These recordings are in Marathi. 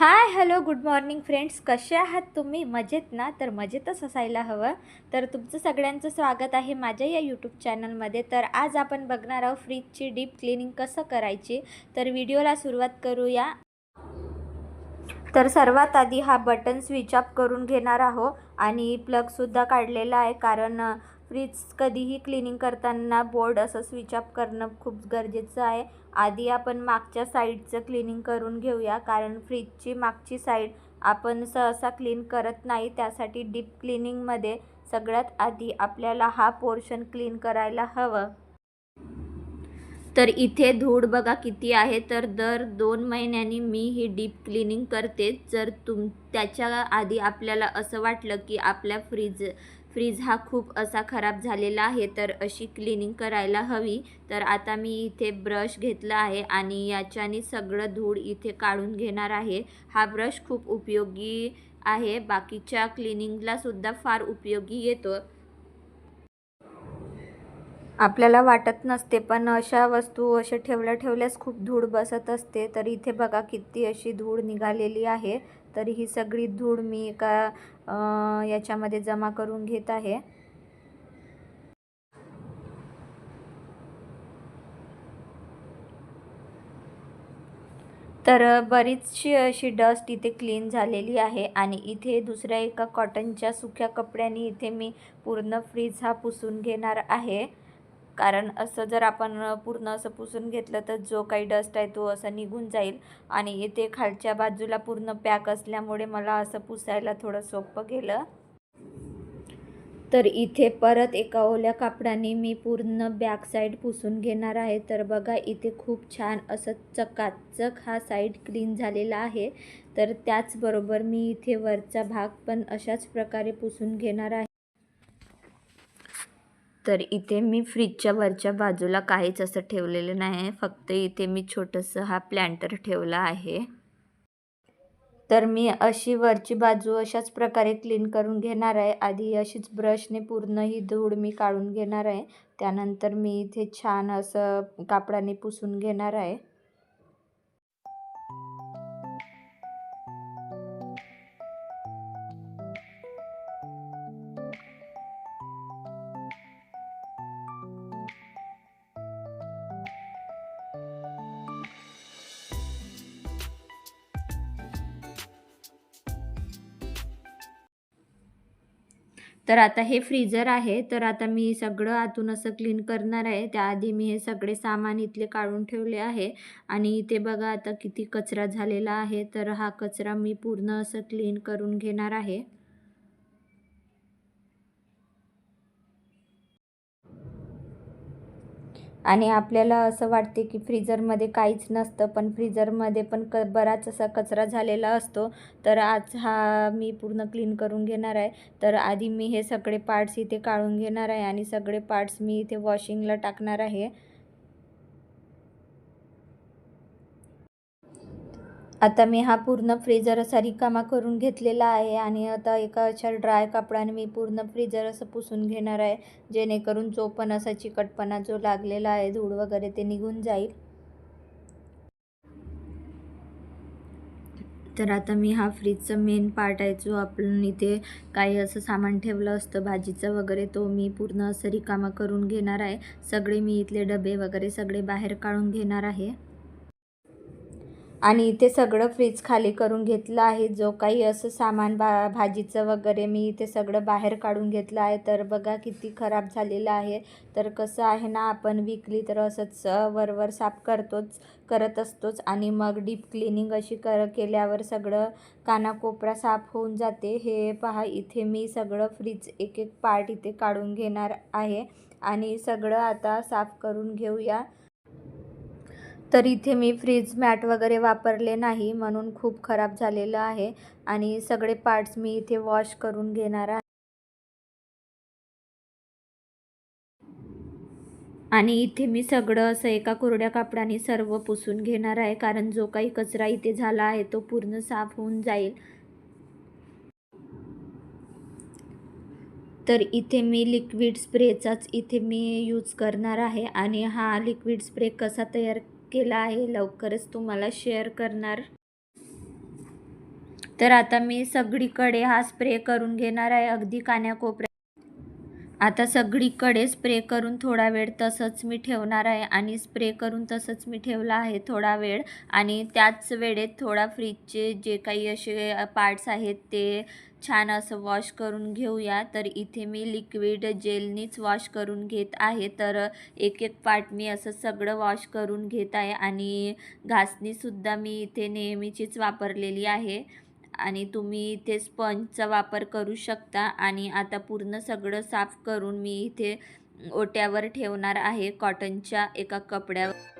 Hi hello good morning friends कसे आहात तुम्ही? मजेत ना? तर मजेतच असायला हवं. तर तुमचं सगळ्यांचं स्वागत आहे माझ्या या यूट्यूब चॅनलमध्ये तर आज आपण बघणार आहोत फ्रीजची डीप क्लिनिंग कसं करायची? तर व्हिडिओला सुरुवात करूया. तर सर्वात आधी हा बटन स्विच ऑफ करून घेणार आहो आणि प्लगसुद्धा काढलेला आहे. कारण फ्रीज कधीही क्लिनिंग करताना बोर्ड असं स्विच ऑफ करणं खूप गरजेचं आहे. आधी आपण मागच्या साईडचं क्लिनिंग करून घेऊया कारण फ्रीजची मागची साईड आपण सहसा क्लीन करत नाही. त्यासाठी डीप क्लिनिंगमध्ये सगळ्यात आधी आपल्याला हा पोर्शन क्लीन करायला हवं. तर इथे धूळ बघा किती आहे. तर दर दोन महिन्यांनी मी ही डीप क्लिनिंग करते. जर तुम त्याच्या आधी आपल्याला असं वाटलं की आपल्या फ्रीज फ्रीज हा खूप असा खराब झालेला आहे तर अशी क्लिनिंग करायला हवी. तर आता मी इथे ब्रश घेतला आहे आणि याच्याने सगळं धूळ इथे काढून घेणार आहे. हा ब्रश खूप उपयोगी आहे बाकीच्या क्लिनिंगलासुद्धा फार उपयोगी येतो. आपल्याला वाटत नसते पण अशा वस्तू अशा ठेवल्या ठेवल्यास खूप धूळ बसत असते. तर इथे बघा किती अशी धूळ निघालेली आहे. तर ही सगळी धूळ मी एका याच्यामध्ये जमा करून घेत आहे. तर बरीचशी अशी डस्ट इथे क्लीन झालेली आहे आणि इथे दुसऱ्या एका कॉटनच्या सुक्या कपड्याने इथे मी पूर्ण फ्रीज हा पुसून घेणार आहे. कारण असं जर आपण पूर्ण असं पुसून घेतलं तर जो काही डस्ट आहे तो असा निघून जाईल आणि इथे खालच्या बाजूला पूर्ण पॅक असल्यामुळे मला असं पुसायला थोडं सोपं गेलं. तर इथे परत एका ओल्या कापडाने मी पूर्ण बॅक साईड पुसून घेणार आहे. तर बघा इथे खूप छान असं चकाचक हा साईड क्लीन झालेला आहे. तर त्याचबरोबर मी इथे वरचा भाग पण अशाच प्रकारे पुसून घेणार आहे. तर इथे मी फ्रीजच्या वरच्या बाजूला काहीच असं ठेवलेलं नाही फक्त इथे मी छोटंसं हा प्लॅन्टर ठेवला आहे. तर मी अशी वरची बाजू अशाच प्रकारे क्लीन करून घेणार आहे. आधी अशीच ब्रशने पूर्ण ही धूळ मी काढून घेणार आहे. त्यानंतर मी इथे छान असं कापडाने पुसून घेणार आहे. तर आता हे फ्रीजर आहे. तर आता मी सगळं आतून असं क्लीन करणार आहे. त्याआधी मी हे सगळे सामान इथले काढून ठेवले आहे. आणि इथे बघा आता किती कचरा झालेला आहे. तर हा कचरा मी पूर्ण असं क्लीन करून घेणार आहे. आणि आपल्याला असं वाटते की फ्रीजरमध्ये काहीच नसतं पण फ्रीजरमध्ये पण क बराच असा कचरा झालेला असतो. तर आज हा मी पूर्ण क्लीन करून घेणार आहे. तर आधी मी हे सगळे पार्ट्स इथे काढून घेणार आहे आणि सगळे पार्ट्स मी इथे वॉशिंगला टाकणार आहे. आता मी हा पूर्ण फ्रीजर असा रिकामा करून घेतलेला आहे आणि आता एका अशा ड्राय कापडाने मी पूर्ण फ्रीजर असं पुसून घेणार आहे जेणेकरून जो पण असा चिकटपणा जो लागलेला आहे धूळ वगैरे ते निघून जाईल. तर आता मी हा फ्रीजचा मेन पार्ट आहे जो आपण इथे काही असं सामान ठेवलं असतं भाजीचं वगैरे तो मी पूर्ण असं रिकामा करून घेणार आहे. सगळे मी इथले डबे वगैरे सगळे बाहेर काढून घेणार आहे. आणि इथे सगळं फ्रीज खाली करून घेतलं आहे. जो काही असं सामान भा भाजीचं वगैरे मी इथे सगळं बाहेर काढून घेतलं आहे. तर बघा किती खराब झालेलं आहे. तर कसं आहे ना आपण विकली तर असंच वरवर साफ करतोच करत असतोच आणि मग डीप क्लिनिंग अशी कर केल्यावर सगळं कानाकोपरा साफ होऊन जाते. हे पहा इथे मी सगळं फ्रीज एक एक पार्ट इथे काढून घेणार आहे. आणि सगळं आता साफ करून घेऊया. तर इथे मी फ्रीज मॅट वगैरे वापरले नाही म्हणून खूप खराब झालेलं आहे. आणि सगळे पार्ट्स मी इथे वॉश करून घेणार आहे. आणि इथे मी सगळं असं एका कोरड्या कापडाने सर्व पुसून घेणार आहे कारण जो काही कचरा इथे झाला आहे तो पूर्ण साफ होऊन जाईल. तर इथे मी लिक्विड स्प्रेचाच इथे मी यूज करणार आहे. आणि हा लिक्विड स्प्रे कसा तयार केला आहे. लवकरच तुम्हाला शेअर करणार. तर आता मी सगळीकडे हा स्प्रे करून घेणार आहे. अगदी कान्याकोपऱ्या आता सगळीकडे स्प्रे करून थोडा वेळ तसंच मी ठेवणार आहे आणि स्प्रे करून तसंच मी ठेवला आहे थोडा वेळ. आणि त्याच वेळेत थोडा फ्रीजचे जे काही असे पार्ट्स आहेत ते छान असं वॉश करून घेऊया. तर इथे मी लिक्विड जेलनीच वॉश करून घेत आहे. तर एक एक पार्ट मी असं सगळं वॉश करून घेत आहे. आणि घासणीसुद्धा मी इथे नेहमीचीच वापरलेली आहे. आणि तुम्ही इथे स्पंजचा वापर करू शकता आणि आता पूर्ण सगळं साफ करून मी इथे ओट्यावर ठेवणार आहे कॉटनच्या एका कपड्यावर.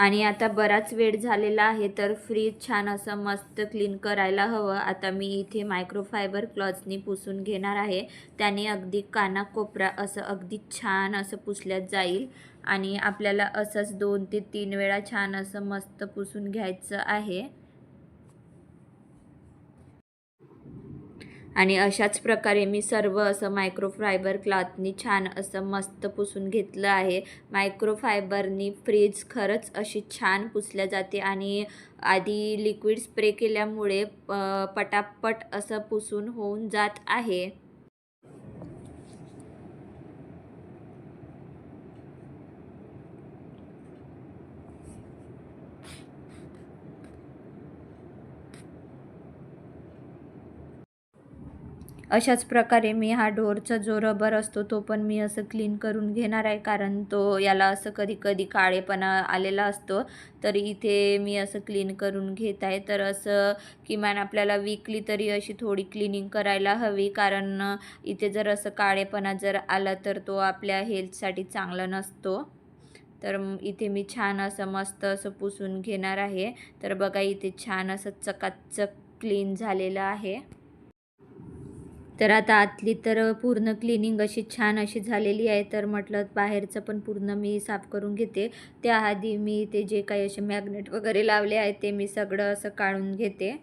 आणि आता बराच वेळ झालेला आहे तर फ्रीज छान असं मस्त क्लीन करायला हवं. आता मी इथे मायक्रोफायबर क्लॉथनी पुसून घेणार आहे. त्याने अगदी कानाकोपरा असं अगदी छान असं पुसल्यात जाईल. आणि आपल्याला असंच दोन ते तीन वेळा छान असं मस्त पुसून घ्यायचं आहे. आणि अशाच प्रकारे मी सर्व असं मायक्रोफायबर क्लॉथनी छान असं मस्त पुसून घेतलं आहे. मायक्रोफायबरनी फ्रीज खरंच अशी छान पुसल्या जाते आणि आधी लिक्विड स्प्रे केल्यामुळे पटापट असं पुसून होऊन जात आहे. अशाच प्रकारे मी हा ढोरचा जो रबर असतो तो पण मी असं क्लीन करून घेणार आहे. कारण तो याला असं कधी कधी काळेपणा आलेला असतो तर इथे मी असं क्लीन करून घेत आहे. तर असं किमान आपल्याला वीकली तरी अशी थोडी क्लिनिंग करायला हवी. कारण इथे जर असं काळेपणा जर आला तर तो आपल्या हेल्थसाठी चांगला नसतो. तर इथे मी छान असं मस्त असं पुसून घेणार आहे. तर बघा इथे छान असं चकाचक क्लीन झालेलं आहे. तर आता आतली तर पूर्ण क्लिनिंग अशी छान अशी झालेली आहे. तर म्हटलं बाहेरचं पण पूर्ण मी साफ करून घेते. त्याआधी मी ते जे काही असे मॅग्नेट वगैरे लावले आहे ते मी सगळं असं काढून घेते.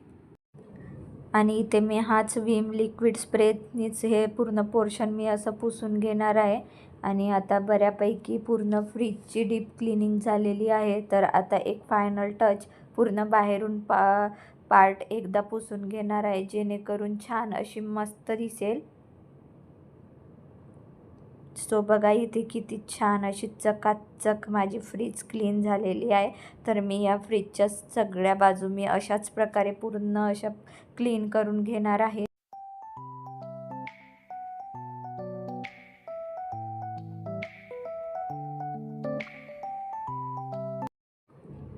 आणि इथे मी हाच विम लिक्विड स्प्रेनीच हे पूर्ण पोर्शन मी असं पुसून घेणार आहे. आणि आता बऱ्यापैकी पूर्ण फ्रीजची डीप क्लिनिंग झालेली आहे. तर आता एक फायनल टच पूर्ण बाहेरून पा पार्ट एकदा पुसून घेणार आहे जेणेकरून छान अशी मस्त दिसेल. सो बघा इथे किती छान अशी चकाचक माझी फ्रीज क्लीन झालेली आहे. तर मी या फ्रीजच्या सगळ्या बाजू मी अशाच प्रकारे पूर्ण अशा क्लीन करून घेणार आहे.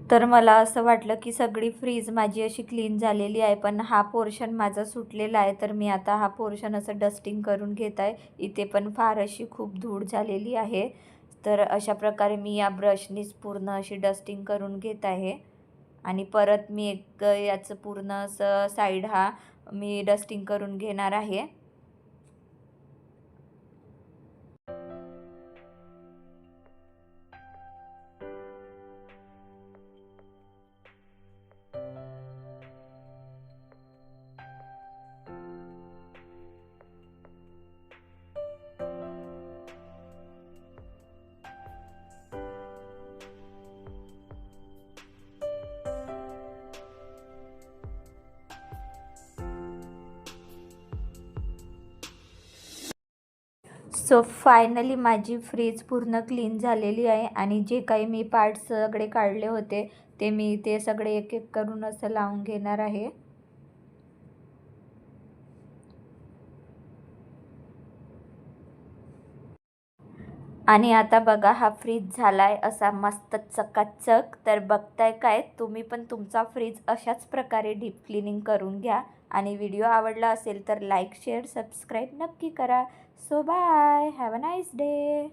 तर मला असं वाटलं की सगळी फ्रीज माझी अशी क्लीन झालेली आहे पण हा पोर्शन माझा सुटलेला आहे तर मी आता हा पोर्शन असं डस्टिंग करून घेत आहे. इथे पण फार अशी खूप धूळ झालेली आहे. तर अशा प्रकारे मी या ब्रशनीच पूर्ण अशी डस्टिंग करून घेत आहे. आणि परत मी एक याचं पूर्ण असं साईड हा मी डस्टिंग करून घेणार आहे. सो फायनली माझी फ्रीज पूर्ण क्लीन झालेली आहे आणि जे काही मी पार्ट्स सगळे काढले होते ते मी ते सगळे एक एक करून असं लावून घेणार आहे. आणि आता बघा हा फ्रीज झाला आहे असा मस्त चकाचक. तर बघताय काय तुम्ही पण तुमचा फ्रीज अशाच प्रकारे डीप क्लिनिंग करून घ्या. आणि व्हिडिओ आवडला असेल तर लाईक शेअर सबस्क्राईब नक्की करा. So, bye. Have a nice day.